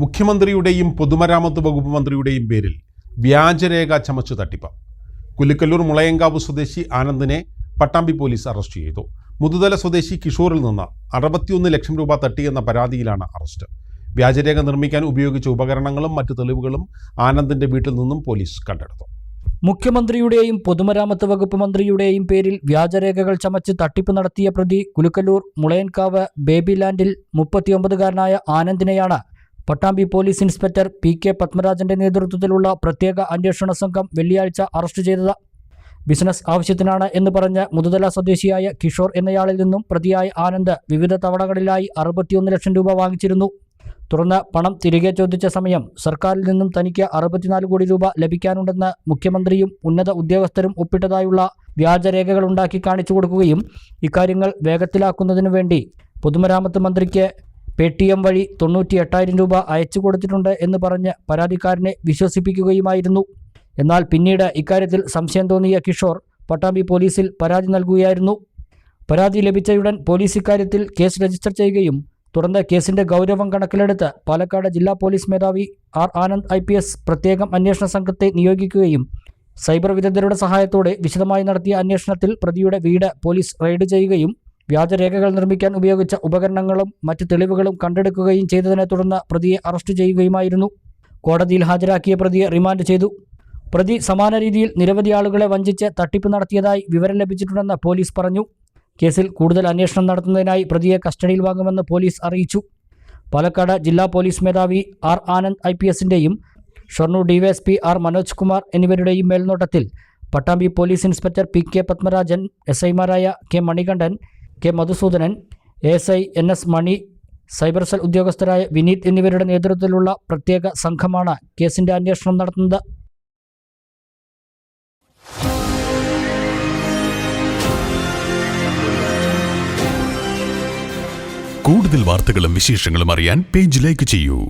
മുഖ്യമന്ത്രിയുടെയും പൊതുമരാമത്ത് വകുപ്പ് മന്ത്രിയുടെയും പേരിൽ വ്യാജരേഖ ചമച്ചു തട്ടിപ്പ്. കുലുക്കല്ലൂർ മുളയങ്കാവ് സ്വദേശി ആനന്ദിനെ പട്ടാമ്പി പോലീസ് അറസ്റ്റ് ചെയ്തു. മുതുതല സ്വദേശി കിഷോറിൽ നിന്ന് അറുപത്തിയൊന്ന് ലക്ഷം രൂപ തട്ടിയെന്ന പരാതിയിലാണ് അറസ്റ്റ്. വ്യാജരേഖ നിർമ്മിക്കാൻ ഉപയോഗിച്ച ഉപകരണങ്ങളും മറ്റു തെളിവുകളും ആനന്ദിന്റെ വീട്ടിൽ നിന്നും പോലീസ് കണ്ടെടുത്തു. മുഖ്യമന്ത്രിയുടെയും പൊതുമരാമത്ത് വകുപ്പ് മന്ത്രിയുടെയും പേരിൽ വ്യാജരേഖകൾ ചമച്ച് തട്ടിപ്പ് നടത്തിയ പ്രതി കുലുക്കല്ലൂർ മുളയൻകാവ് ബേബി ലാൻഡിൽ മുപ്പത്തിയൊമ്പതുകാരനായ ആനന്ദിനെയാണ് Pattambi police inspector P K പത്മരാജന്റെ നേതൃത്വത്തിലുള്ള പ്രത്യേക അന്വേഷണ സംഘം വെള്ളിയാഴ്ച അറസ്റ്റ് ചെയ്തത്. ബിസിനസ് ആവശ്യത്തിനാണ് എന്ന് പറഞ്ഞ് മുതുതല സ്വദേശിയായ കിഷോർ എന്നയാളിൽ നിന്നും പ്രതിയായ ആനന്ദ് വിവിധ തവണകളിലായി അറുപത്തിയൊന്ന് ലക്ഷം രൂപ വാങ്ങിച്ചിരുന്നു. തുടർന്ന് പണം തിരികെ ചോദിച്ച സമയം സർക്കാരിൽ നിന്നും തനിക്ക് അറുപത്തിനാല് കോടി രൂപ ലഭിക്കാനുണ്ടെന്ന് മുഖ്യമന്ത്രിയും ഉന്നത ഉദ്യോഗസ്ഥരും ഒപ്പിട്ടതായുള്ള വ്യാജരേഖകൾ ഉണ്ടാക്കി കാണിച്ചു കൊടുക്കുകയും ഇക്കാര്യങ്ങൾ വേഗത്തിലാക്കുന്നതിനു വേണ്ടി പൊതുമരാമത്ത് മന്ത്രിക്ക് പേ ടി എം വഴി തൊണ്ണൂറ്റി എട്ടായിരം രൂപ അയച്ചു കൊടുത്തിട്ടുണ്ട് എന്ന് പറഞ്ഞ് പരാതിക്കാരനെ വിശ്വസിപ്പിക്കുകയുമായിരുന്നു. എന്നാൽ പിന്നീട് ഇക്കാര്യത്തിൽ സംശയം തോന്നിയ കിഷോർ പട്ടാമ്പി പോലീസിൽ പരാതി നൽകുകയായിരുന്നു. പരാതി ലഭിച്ചയുടൻ പോലീസ് ഇക്കാര്യത്തിൽ കേസ് രജിസ്റ്റർ ചെയ്യുകയും തുടർന്ന് കേസിന്റെ ഗൗരവം കണക്കിലെടുത്ത് പാലക്കാട് ജില്ലാ പോലീസ് മേധാവി R Anand I P S പ്രത്യേകം അന്വേഷണ സംഘത്തെ നിയോഗിക്കുകയും സൈബർ വിദഗ്ധരുടെ സഹായത്തോടെ വിശദമായി നടത്തിയ അന്വേഷണത്തിൽ പ്രതിയുടെ വീട് പോലീസ് റെയ്ഡ് ചെയ്യുകയും വ്യാജരേഖകൾ നിർമ്മിക്കാൻ ഉപയോഗിച്ച ഉപകരണങ്ങളും മറ്റ് തെളിവുകളും കണ്ടെടുക്കുകയും ചെയ്തതിനെ തുടർന്ന് പ്രതിയെ അറസ്റ്റ് ചെയ്യുകയുമായിരുന്നു. കോടതിയിൽ ഹാജരാക്കിയ പ്രതിയെ റിമാൻഡ് ചെയ്തു. പ്രതി സമാന രീതിയിൽ നിരവധി ആളുകളെ വഞ്ചിച്ച് തട്ടിപ്പ് നടത്തിയതായി വിവരം ലഭിച്ചിട്ടുണ്ടെന്ന് പോലീസ് പറഞ്ഞു. കേസിൽ കൂടുതൽ അന്വേഷണം നടത്തുന്നതിനായി പ്രതിയെ കസ്റ്റഡിയിൽ വാങ്ങുമെന്ന് പോലീസ് അറിയിച്ചു. പാലക്കാട് ജില്ലാ പോലീസ് മേധാവി ആർ ആനന്ദ് ഐ പി എസിന്റെയും ഷൊർണൂർ ഡിവൈഎസ്പി ആർ മനോജ് കുമാർ എന്നിവരുടെയും മേൽനോട്ടത്തിൽ Pattambi police inspector P K Padmarajan S ഐമാരായ K Manikandan K Madhusoodanan S I N S Mani cyber cell ഉദ്യോഗസ്ഥരായ Vineeth എന്നിവരുടെ നേതൃത്വത്തിലുള്ള പ്രത്യേക സംഘമാണ് കേസിന്റെ അന്വേഷണം നടത്തുന്നത്. കൂടുതൽ വാർത്തകളും വിശേഷങ്ങളും അറിയാൻ പേജ് ലൈക്ക് ചെയ്യൂ.